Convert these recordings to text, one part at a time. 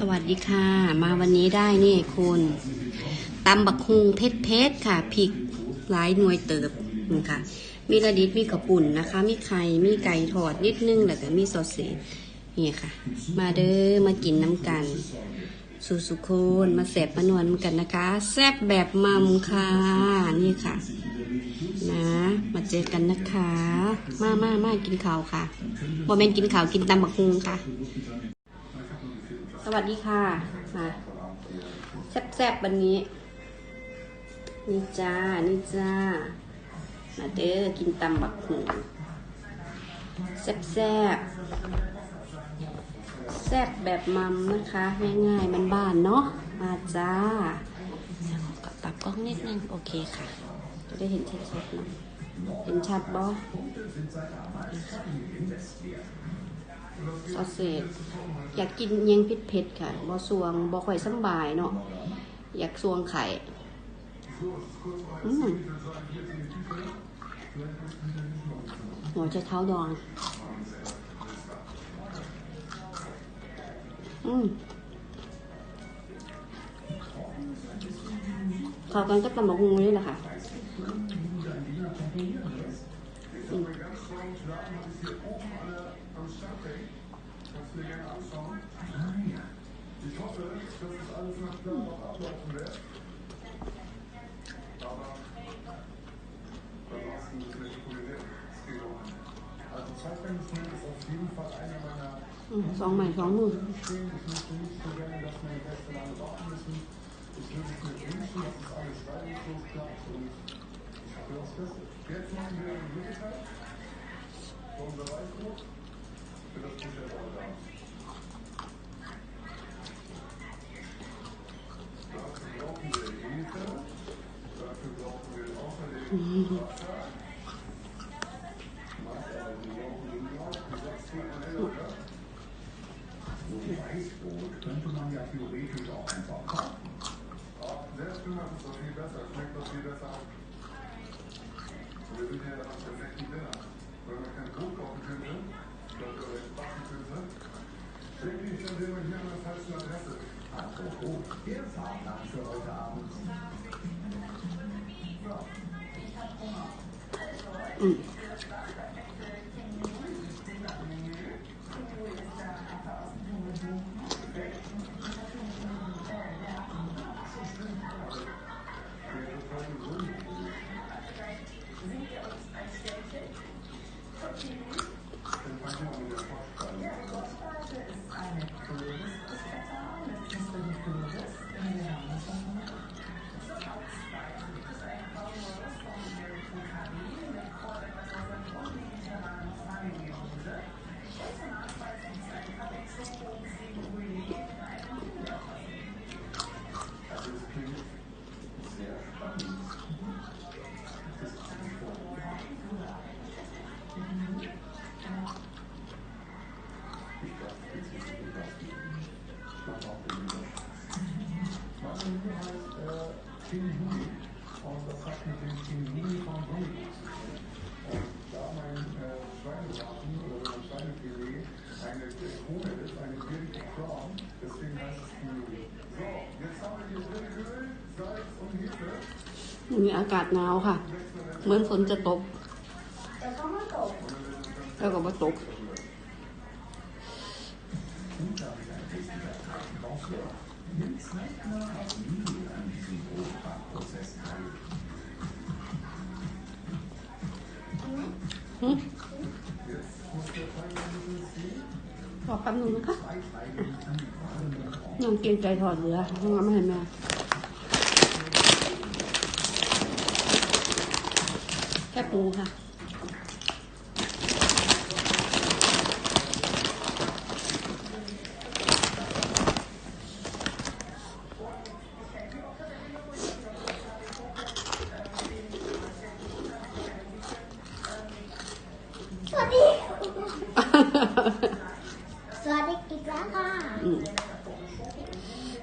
สวัสดีค่ะ มาวันนี้ได้นี่คุณตำบักฮุงเพชรเพชรค่ะพริกหลายหน่วยเติบนี่ค่ะ มีระดิษมีกระปุ่นนะคะ มีไข่มีไก่ทอดนิดนึงแล้วก็มีซอสเศษนี่ค่ะ มาเด้อมากินน้ำกัน สุสุโคนมาแสบมานวลกันนะคะ แซบแบบมัมค่ะนี่ค่ะ นะ มาเจอกันนะคะ มามามากินข้าวค่ะโมเมนกินข้าวกินตำบักฮุงค่ะ สวัสดีค่ะมาแซ่บๆวันนี้ นี่จ้า นี่จ้า มาเด้อกินตำบักหูแซ่บๆแซ่บแบบมัมนะคะ ง่ายๆบ้านๆเนาะมาจ้าก็ปรับกล้องนิดนึง โอเคค่ะ จะได้เห็นชัดๆเนาะเห็นชัดบ่ ซอสเศษอยากกินยังพิษเผ็ดค่ะบ่สวงบ่ค่อยสบายเนาะอยากสวงไข่หัวใจเท้าดอง อืมข้ากันก็ตำบักหุ่งนี่แหละค่ะอืม Ich hoffe, dass das alles nach Plan noch ablaufen wird. Aber ansonsten ist nicht kuliniert. Also Zeitmanagement ist auf jeden Fall einer meiner Stehen. Ich möchte nicht so gerne, dass meine Gäste lange warten müssen. Ich würde es mir wünschen, dass es alles reibungslos klappt und ich habe das Beste. Jetzt machen wir eine Möglichkeit für unsere Reisgruppe für das Bücherwahldampf. könnte man ja theoretisch auch einfach machen. Selbst du machst es doch viel besser, schmeckt doch viel besser an. Wir sind ja auf dem schlechten Dinner. Man kein Brot kaufen könnte, dann oder backen könnte, denke ich, dann wäre man hier an der falschen Adresse. Apropos, ihr Fahrplan für heute Abend. Ja. วัน นี้อากาศหนาวค่ะ เหมือนฝนจะตก แต่ก็ไม่ตกแล้วก็มาตกขอแป๊บนึงนะคะน้องเกรงใจถอดเรือน้องไม่เห็นแม่ ค่ปูค่ะสวัสดีสวัสดีอีกแล้วค่ะอืม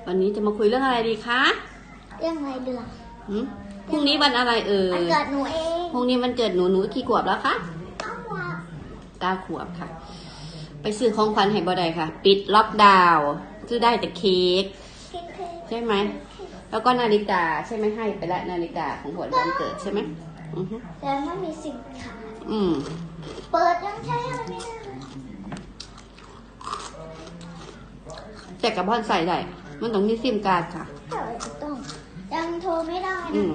วันนี้จะมาคุยเรื่องอะไรดีคะ เรื่องอะไรเดือดหืมพรุ่งนี้วันอะไรเอ่มันยเกิดหนูเอง พรุ่งนี้มันเกิดหนูหนูกี่ขวบแล้วคะอ้าวว่ะเก้าขวบค่ะ ไปซื้อของขวัญให้บ่ได้ค่ะ ปิดล็อกดาวน์จซื้อได้แต่เค้กกินเค้กใช่ไหม แล้วก็นาฬิกาใช่ไหมให้ไปละนาฬิกาของหัววันเกิดใช่ไหมอือฮึแต่ไม่มีสินค้าอืม เปิดยังใช้อะไรไม่ได้เลยแต่กับบอลใส่ได้ มันต้องมีซิมการ์ดค่ะแต่ว่าจะต้องยังโทรไม่ได้อืนะ ม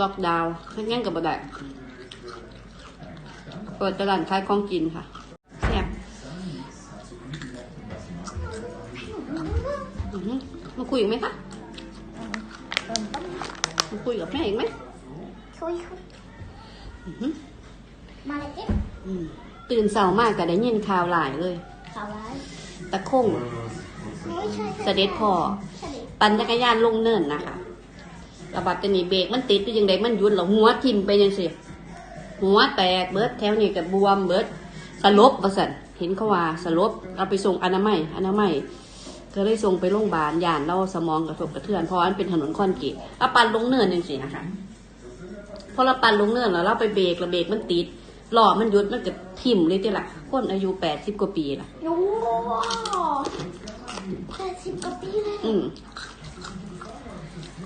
ล็อกดาวน์ให้งั้นกับบ่ได้เปิดตลาดขายของกินค่ะแซ่บอือฮึมาคุยอีกไหมคะเออต้องมาคุยกับแม่อีกไหมคุยคุยอือฮึมาเลยเอ๊ะอืมตื่นเช้ามากก็ได้ยินข่าวหลายเลยข่าวร้ายตะคงไม่ใช่ใช่เสด็จพ่อเสด็จปั่นจักรยานลงเนินนะคะ ระบัดจะนี่เบรกมันติดไปยังไงมันหยุดแล้วหัวทิ่มไปยังสิหัวแตกเบิดแถวนี้กับบวมเบิดสลบประสันเห็นเขาว่าสลบเอาไปส่งอนามัยอนามัยก็เลยส่งไปโรงพยาบาลยานเล่าสมองกระทบกระเทือนเพราะมันเป็นถนนคอนกรีตเอาปั่นลงเนินยังสินะคะพอเราปั่นลงเนินแล้วเราไปเบรกแล้วเบรกมันติดล้อมันหยุดมันก็ทิ่มเลยทีละคนอายุแปดสิบกว่าปีละโอ้แปดสิบกว่าปีเลยอืม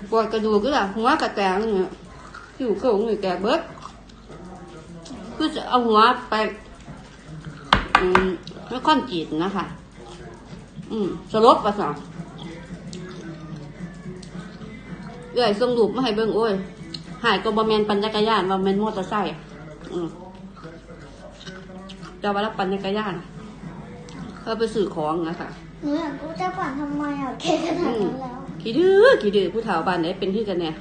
ปวดกระดูกก็ล่ะหัวกระแตงเนี่ยผิวโก่งนี่แกเบิดคือจะเอาหัวไปอืมไม่ค่อนจีดนะคะ อืมสลบประสาเอ้ยส่งรูปมาให้เบิ่งโอ้ย หายก็บอแมนปั่นจักรยานบอแมนมอเตอร์ไซค์อืมจะว่าแล้วปั่นจักรยานเพื่อไปสื่อของนะคะหนูอยากรู้จะปั่นทำไมอะแค่ขนาดนั้นแล้ว ขี้ดื้อขี้ดื้อผู้เฒ่าบ้านไหนเป็นที่กันเนี่ย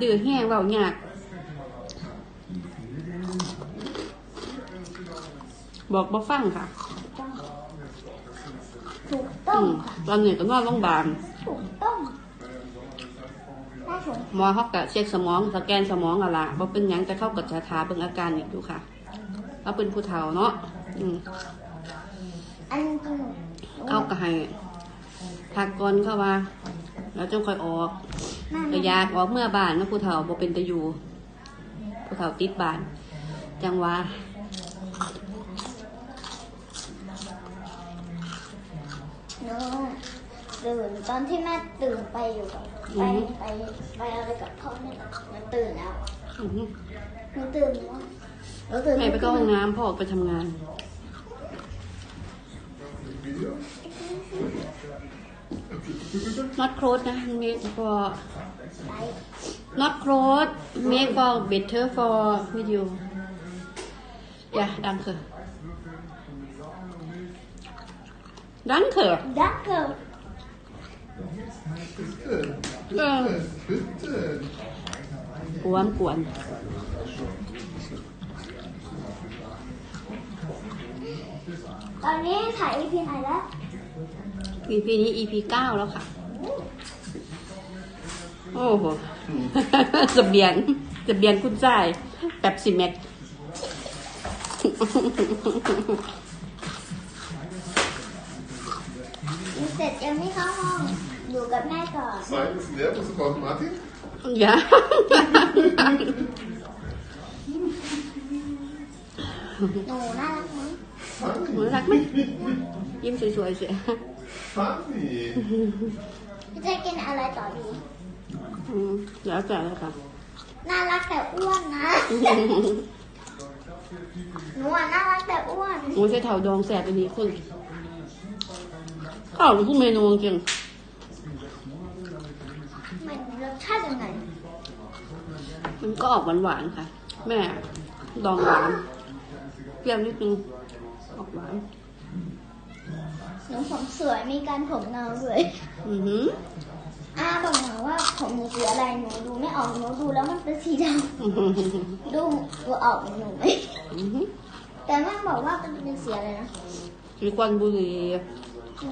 ดื้อแห้งเบาหยากบอกบ่ฟังค่ะถูกต้ออืงมค่ะตอนนี้ก็นอนโรงพยาบาลถูกต้องน่าสงหมอเขาก็เช็คสมองสแกนสมองอะล่ะบ่เป็นหยังจะเข้ากับชาทาเบิ่งอาการอีกอยู่ค่ะเราเป็นผู้เฒ่าเนาะอืมอันนี้ก็หนูเขาก็ให้ พักก่อนเข้าว่าแล้วจงค่อยออกน่าก็อยากออกเมื่อบ้านเนาะผู้เฒ่าบ่เป็นตะอยู่ผู้เฒ่าติดบ้าน จังหว่าหนูตื่นตอนที่แม่ตื่นไปอยู่กับไปไปไปอะไรกับพ่อเนี่ยหนูตื่นแล้วอื้อหือหนูตื่นว่าหนูตื่นแม่ไปเข้าห้องน้ำพ่อออกไปทำงาน not close นะ make for ไป not close make for better for video อย่าดังเถอะดังเถอะดักเกิลเออ Bitte. กวนกวนตอนนี้ถ่าย EP ไหนแล้ว EP นี้ EP เก้าแล้วค่ะ โอ้โหสเบียนสเบียนคุณใจายแบบสิเม็ดเสร็จยังไม่เข้าห้อง อยู่กับแม่ก่อน Zweiten ist leer, musst du brauchen, Martin? อย่า หนูน่ารักไหมหนูรักไหมยิ้มสวยๆสิ Fanny. พี่จะกินอะไรต่อดี อืมแล้วแต่เลยค่ะ น่ารักแต่อ้วนนะ หนูอะน่ารักแต่อ้วนหนูใช้เถาดองแสบไปนี้คุณข้าวหรือผู้เมนูจริงมันรสชาติยังไงมันก็ออกหวานๆค่ะ แม่ ดองหวานเปรี้ยวนิดนึงออกหวาน หนูผมสวยมีการผมเงาด้วยอือหืออาบอกหนูว่าผมหนูสีอะไรหนูดูไม่ออกหนูดูแล้วมันเป็นสีดอื้อหือำดูดูออกหนูไหมอื้อหือแต่แม่บอกว่ามันเป็นสีอะไรนะมีควันบุหรี่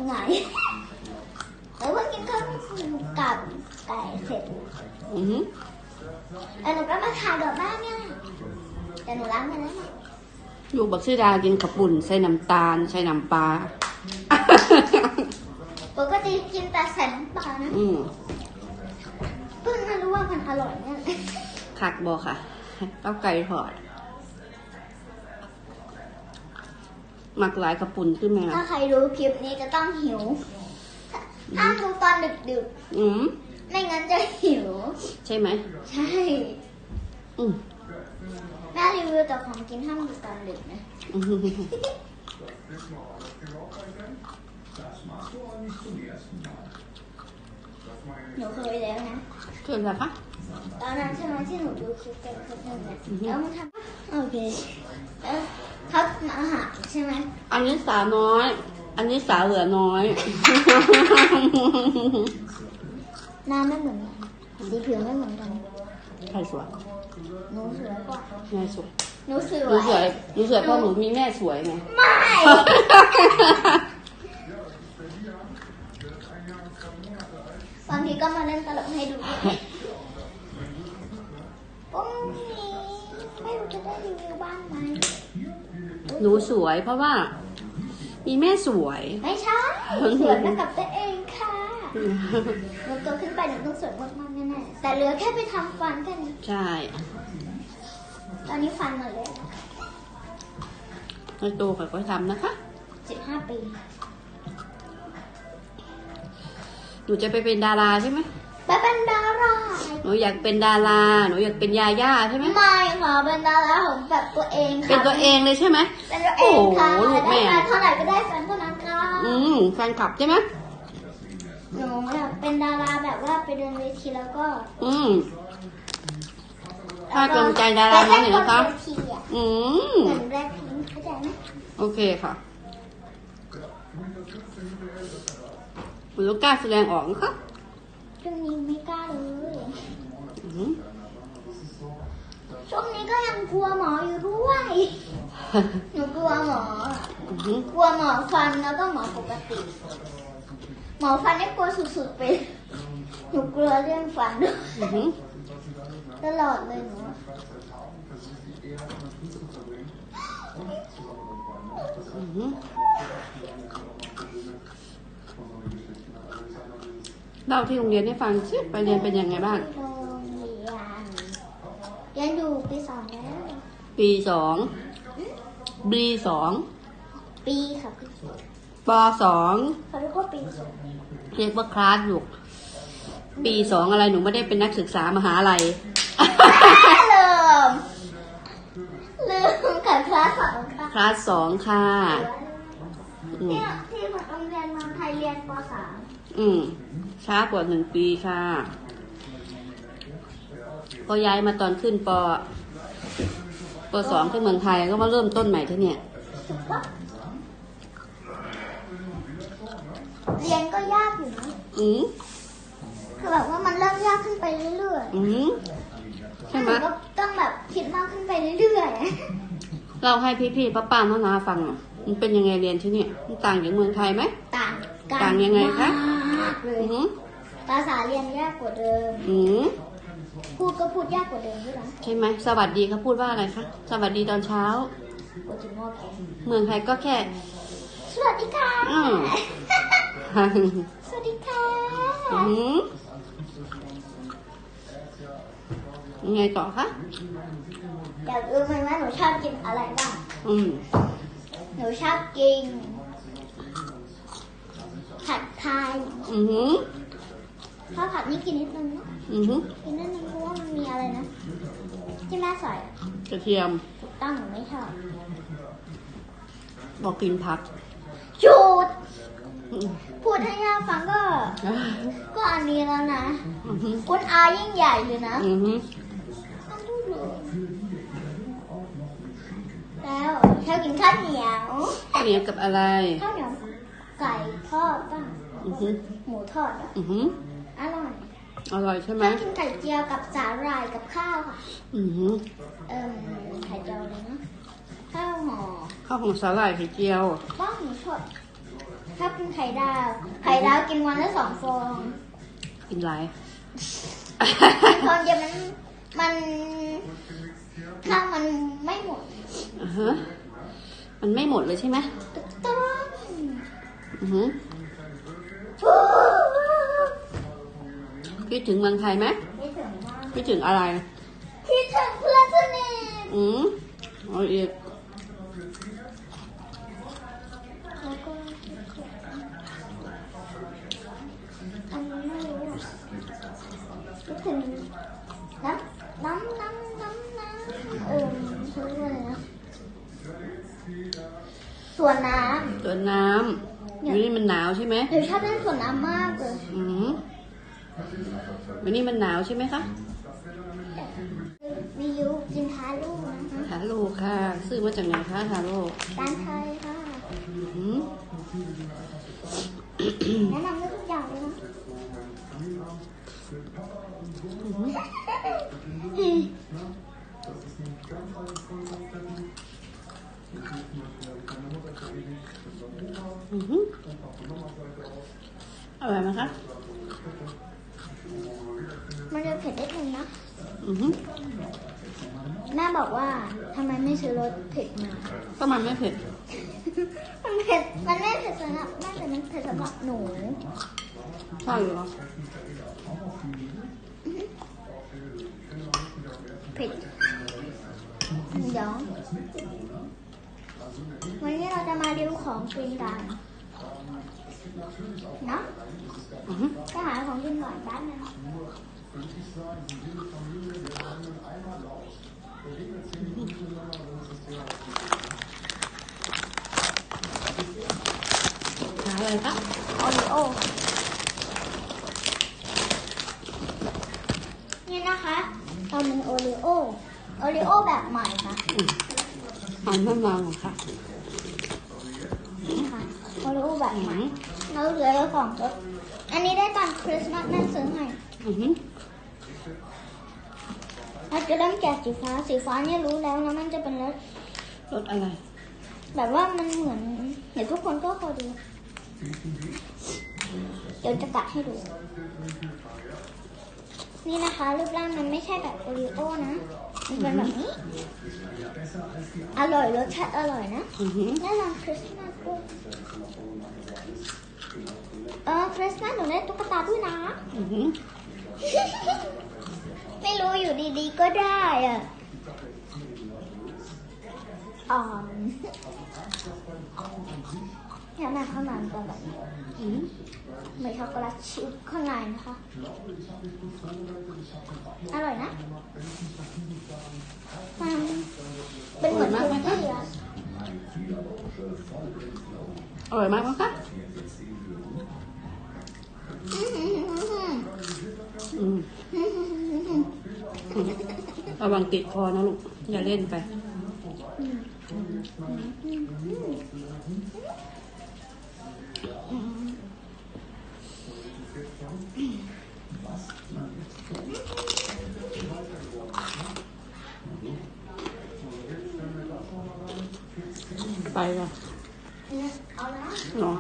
ไหนแต่ว่ากินข้าวกับไก่เสร็จอือหือแล้วหนูก็มาทานกับบ้านเนี่ยแต่หนูล้างไปแล้วนะลูกบักซีดากินขับปุ่นใส่น้ำตาล ใส่น้ำปลา ปกติกินแต่ใส่น้ำปลานะ อืมเพิ่งมารู้ว่ามันอร่อยเนี่ยขักบอค่ะเต้าไก่ทอดหมักหลายกระปุ่นขึ้นไหมถ้าล่ะใครดูคลิปนี้จะต้องหิวห้ามดูตอนดึกอืมๆไม่งั้นจะหิว ใช่ไหม ใช่ อืมแม่รีวิวแต่ของกินห้ามดูตอนดึกนะอืม หนูเคยแล้วนะ เกิดอะไรคะตอนนั้นใช่ไหมที่หนูดูคลิปเป็นคลิปหนึงเนี่ยแล้วมันทำโอเคแล้วเขามาหาใช่ไหมอันนี้สาวน้อย อันนี้สาวเหลือน้อย หน้าไม่เหมือนกันสีผิวไม่เหมือนกันใครสวยหนูสวยกว่าแม่สวยหนูสหนูสววยยหนูสวยเพราะหนูมีแม่สวยไงไม่ บางที ก็มาเล่นตลกให้ดูด้วยพรุ่งนี้ไม่รู้จะได้รีวิวบ้างไหมหนูสวยเพราะว่า มีแม่สวย ไม่ใช่สวยมากับตัวเองค่ะหนูโตขึ้นไปหนูต้องสวยมากๆแน่ๆแต่เหลือแค่ไปทำฟันแค่นี้ใช่ ตอนนี้ฟันหมดเลยให้โตค่อยๆทำนะคะสิบห้าปี นูจะไปเป็นดาราใช่ไหมไปเป็นดาราหนูอยากเป็นดาราหนูอยากเป็นยาย่าใช่ไหมไม่ค่ะเป็นดาราของแบบตัวเองค่ะเป็นตัวเองเลยใช่ไหมเป็นตัวเองค่ะโอ้โหลูกแม่ได้แฟนเท่าไหร่ก็ได้แฟนเท่านั้นค่ะอืมแฟนคลับใช่ไหมหนูอยากเป็นดาราแบบว่าไปเดินเวทีแล้วก็ อืมให้กำลังใจดาราน้องหน่อยนะคะไปเต้นบเวทีอะอืมเหมือนแบล็คพิงค์เข้าใจไหมโอเคค่ะ หนูกล้าแสดงออกนะคะช่วงนี้ไม่กล้าเลยอืมช่วงนี้ก็ยังกลัวหมออยู่ด้วย หนูกลัวหมออืมกลัวหมอฟันแล้วก็หมอปกติ หมอฟันนี่กลัวสุดๆไปเลยหนูกลัวเรื่องฟันด้วยอืมตลอดเลยหนูอะอื เล่าที่โรงเรียนให้ฟังสิไปเรียนเป็นยังไงบ้างโรงเรียนเรียนอยู่ปีสองแล้ว ปีสองบีสองปีค่ะพี่ปสองเขาเรียกว่าปีสองเรียกว่าคลาสลูกปีสองอะไรหนูไม่ได้เป็นนักศึกษามหาลัยลืมลืมกับคลาสสองค่ะคลาสสองค่ะอืมที่ที่โรงเรียนเมืองไทยเรียนปสามอืม ช้ากว่าหนึ่งปีค่ะ พอย้ายมาตอนขึ้นปปสองที่เมืองไทยก็มาเริ่มต้นใหม่ที่เนี่ยถูกปะเรียนก็ยากอยู่นะอืมคือแบบว่ามันเริ่มยากขึ้นไปเรื่อยอืมๆใช่ไหมนูก็ต้องแบบคิดมากขึ้นไปเรื่อยเราให้พี่ๆป้าป้าน้านาฟังหน่อยมันเป็นยังไงเรียนที่เนี่ยมันต่างจากเมืองไทยไหมๆต่างกัน ต่างยังไงคะมากเลยอือหือภาษาเรียนยากกว่าเดิม อืมพูดก็พูดยากกว่าเดิมด้วยนะใช่ไหมสวัสดีเขาพูดว่าอะไรคะสวัสดีตอนเช้าโอจิโมแกเมืองไทยก็แค่ สวัสดีค่ะ อืม สวัสดีค่ะอือหือยังไงต่อคะอยากรู้ไหมว่าหนูชอบกินอะไรบ้างอืม หนูชอบกิน ผัดไทยอือหือข้าวผัดนี่กินนิดนึงนะอือหือกินนิดนึงเพราะว่ามันมีอะไรนะที่แม่ใส่อะกระเทียมถูกต้องหนูไม่ชอบบอกกินผักหยุดอืมพูดให้ย่าฟังก็ ก็อันนี้แล้วนะอือหือคุณอายิ่งใหญ่เลยนะอือหือต้องพูดเลยแล้วชอบกินข้าวเหนียวเหนียวกับอะไรข้าวเหนียว ไก่ทอดบ้างอือหือหมูทอดอะอือหืออร่อยอร่อยใช่ไหมชอบกินไข่เจียวกับสาหร่ายกับข้าวค่ะ อือหือเอิ่มไข่เจียวเลยนะข้าวห่อข้าวของสาหร่ายไข่เจียว บ้างหมูทอดชอบกินไข่ดาว ไข่ดาวกินวันละสองฟองกินไรกินฟองเดียวมันมันข้าวมันไม่หมดอ่าฮะมันไม่หมดเลยใช่ไหมตุ๊กต้อง คิดถึงเมืองไทยไหมคิดถึงมากคิดถึงอะไร คิดถึงเพื่อนสนิทอืมเอาอีกคิดถึงน้ำน้ำน้ำน้ำน้ำเออชื่ออะไรนะสวนน้ำสวนน้ำ อยู่นี่มันหนาวใช่ไหมำหนูชอบเล่นสวนน้ำมากเลยอืมวันนี้มันหนาวใช่ไหมคะวิวกินทาลูกนะคะฮาโลค่ะ ซื้อมาจากไหนคะฮาโลร้านไทยค่ะอืมแนะนำได้ทุกอย่างเลยนะอือหื ออร่อยไหมคะ มันจะเผ็ดได้นึงนะอือหือแม่บอกว่าทำไมไม่ซื้อรสเผ็ดมา ก็มันไม่เผ็ด มันเผ็ด มันไม่เผ็ดสำหรับแม่แต่มันเผ็ดสำหรับหนู ใช่เหรอ เผ็ดเดี๋ยววันนี้เราจะมาดูของกินกัน เนาะอือหือไปหาของกินก่อนแป๊บนึงหาอะไรคะโอริโอนี่นะคะเราเป็นโอริโอโอริโอแบบใหม่ค่ะหาน้ำมันเหรอคะนี่ค่ะ โอริโอแบบอือใหม่หือ เราเหลือแล้วสองรสอันนี้ได้ตอนคริสต์มาสแม่ซื้อให้อือหือเราจะเริ่มแกะสีฟ้า สีฟ้าเนี่ยรู้แล้วนะมันจะเป็นรสรสอะไร แบบว่ามันเหมือนเดี๋ยวทุกคนก็คอยดู เดี๋ยวจะกัดให้ดู นี่นะคะรูปร่างมันไม่ใช่แบบโอริโอนะ มันเป็นแบบนี้ อร่อยรสชาติอร่อยนะอือหือแน่นอนคริสต์มาสด้วย เออคริสต์มาสหนูได้ตุ๊กตาด้วยนะอือหือไม่รู้อยู่ดีๆก็ได้อะอ่อมเนี่ยแม่ข้างในมันเป็นแบบนี้อือหือมีช็อกโกแลตชิพข้างในนะคะ อร่อยนะ มันเป็นเหมือนคุกกี้อะ อร่อยมากมคะอื้อหือหือหืออืมระวังติดคอนะลูก อย่าเล่นไป ไปละ เอาละเนาะ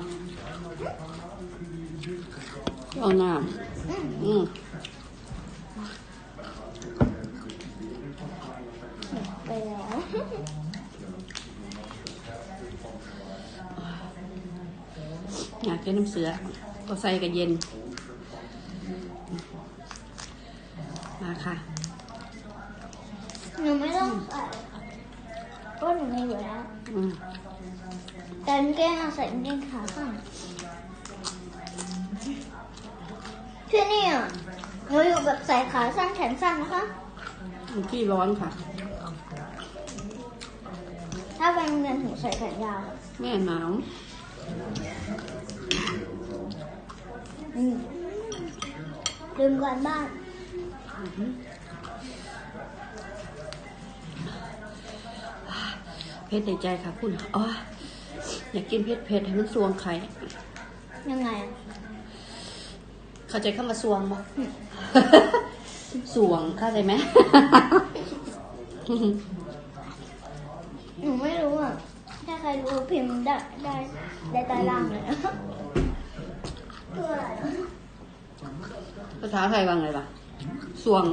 เอาน้ำอืมไปแล้วอยากกินน้ำเสือ ก็ใส่กันเย็น มาค่ะ หนูไม่ต้องใส่เพราะหนูมีอยู่แล้ว อืม แต่กางเกงอะใส่กางเกงขาสั้น ที่นี่อะหนูอยู่แบบใส่ขาสั้นแขนสั้นนะคะมันที่ร้อนค่ะ ถ้าไปโรงเรียนหนูใส่แขนยาวแม่หนาวอืมลืมการบ้านเพชรในใจค่ะคุณอ๋ออยากกินเพชรเพชรให้มันสวงไข่ยังไงอะ เข้าใจเข้ามาสวงบ่สวงเข้าใจไหมหนูไม่รู้อะ ถ้าใครรู้พิมพ์ได้ได้ได้ใต้ล่างเลยนะคืออะไรอะภาษาไทยว่าไงล่ะสวง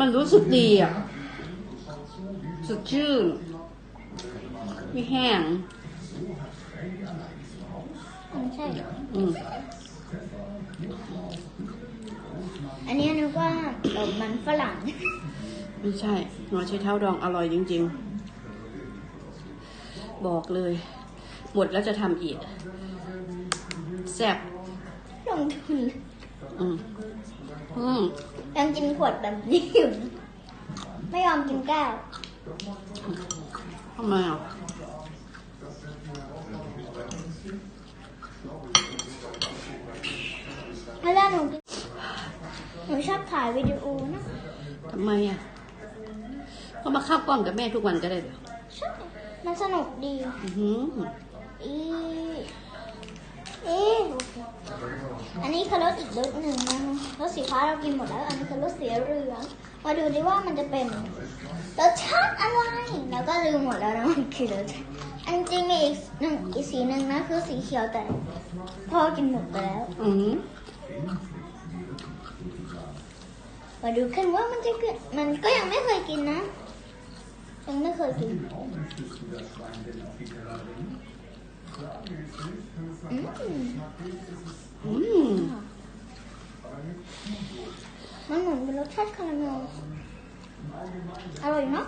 มันรู้สึกดีอะสดชื่นไม่แห้ง ไม่ใช่อืม อันนี้นึกว่าเออมันฝรั่ง ไม่ใช่หัวใช้เท้าดองอร่อยจริง ๆ บอกเลย หมดแล้วจะทำอีกแซ่บลงทุนอืมอืมยังกินขวดแบบนี้อยู่ไม่ยอมกินแก้วทำไมอะ เวลาหนูกินหนูชอบถ่ายวิดีโอนะทำไมอะก็มาเข้ากล้องกับแม่ทุกวันก็ได้เหรอใช่มันสนุกดีอือหืออีอีอันนี้คือรสอีกรสหนึ่งนะรสสีฟ้าเรากินหมดแล้ว อันนี้คือรสสีเหลืองมาดูดิว่ามันจะเป็นรสชาติอะไรแล้วก็ลืมหมดแล้วนะมันคือรสชาติอันจริงมีอีกหนึ่งอีกสีหนึ่งนะคือสีเขียวแต่พ่อกินหมดไปแล้ว อือหือ มาดูกันว่ามันจะเกิดมันก็ยังไม่เคยกินนะ ยังไม่เคยกินอืมอืมมันเหมือนเป็นรสชาติคาราเมลอร่อยเนาะ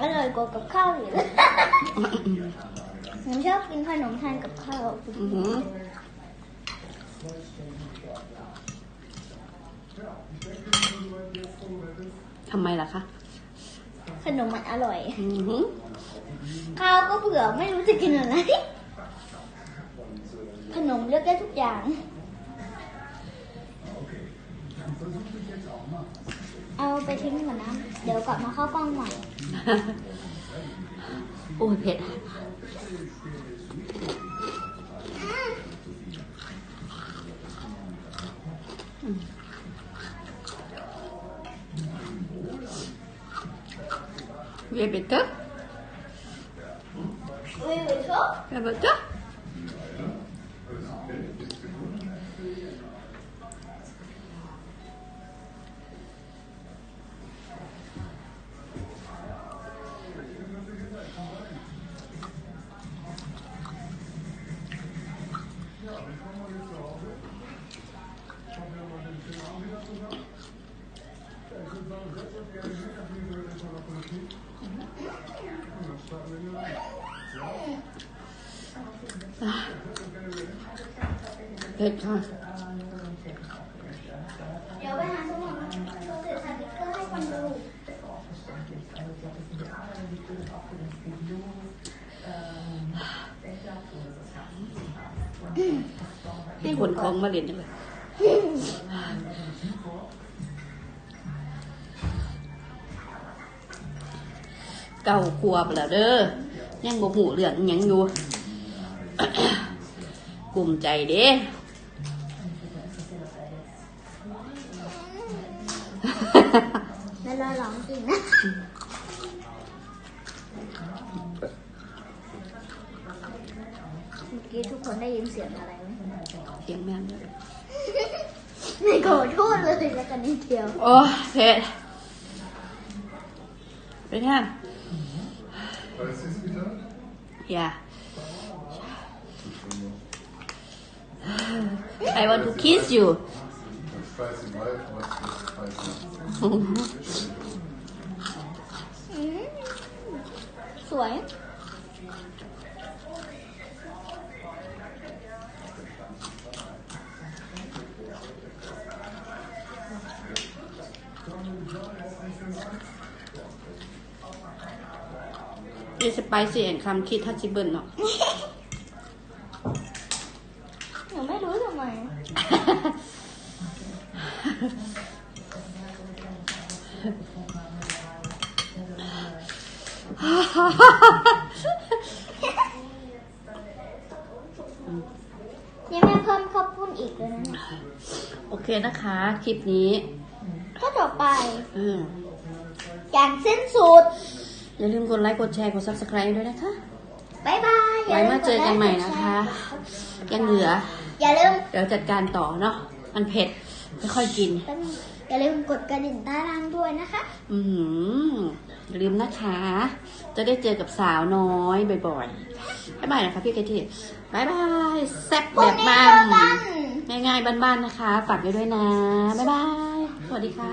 อร่อยกว่ากับข้าวอยู่เลยผมชอบกินขนมทานกับข้าวอือหือทำไมล่ะคะขนมมันอร่อย อือหือข้าวก็เบื่อไม่รู้จะกินอะไร ขนมเลือกได้ทุกอย่าง เอาไปทิ้งก่อนนะ เดี๋ยวกลับมาเข้ากล้องใหม่ โอ้ยเผ็ด Wer bitte? วิวชอบ Wer bitte? ผ็ดค่ะ เดี๋ยวไปหาสมุดตัวเสร็จสติกเกอร์ให้คนดูนี่ขนของมาเรียนจังเลยเก่าครัวไปแล้วเด้อ ยังบ่หูเรื่องยังอยู่กลุ่มใจเด้ ไม่ขอโทษเลยแล้วกันนิดเดียว โอ้ยเผ็ดเป็นไง Weißt du es wieder? อย่า I want to kiss you Spicy Life, was ist spicy? อืมสวย นี่สไปซี่แอนคำคิดทัชชิเบิลเนาะหนูไม่รู้ทำไมยังไม่เพิ่มข้าวปุ้นอีกเลยนะเนี่ยโอเคนะคะ คลิปนี้ ก็ต่อไปเอออย่างสิ้นสุด อย่าลืมกดไลค์ กดแชร์ กด subscribe ด้วยนะคะบายบายไว้มาเจอกันใหม่นะคะ ยังเหลือ อย่าลืม เดี๋ยวจัดการต่อเนาะ มันเผ็ด ไม่ค่อยกิน อย่าลืมกดกระดิ่งใต้ล่างด้วยนะคะ อือหืออย่าลืมนะคะ จะได้เจอกับสาวน้อยบ่อยๆ บ๊ายบายนะคะพี่เกจิบ๊ายบายแซ่บพรุ่แบงบนี้มัเจอกันมง่ายๆบ้านๆนะคะ ฝากไว้ด้วยนะ บ๊ายบาย สวัสดีค่ะ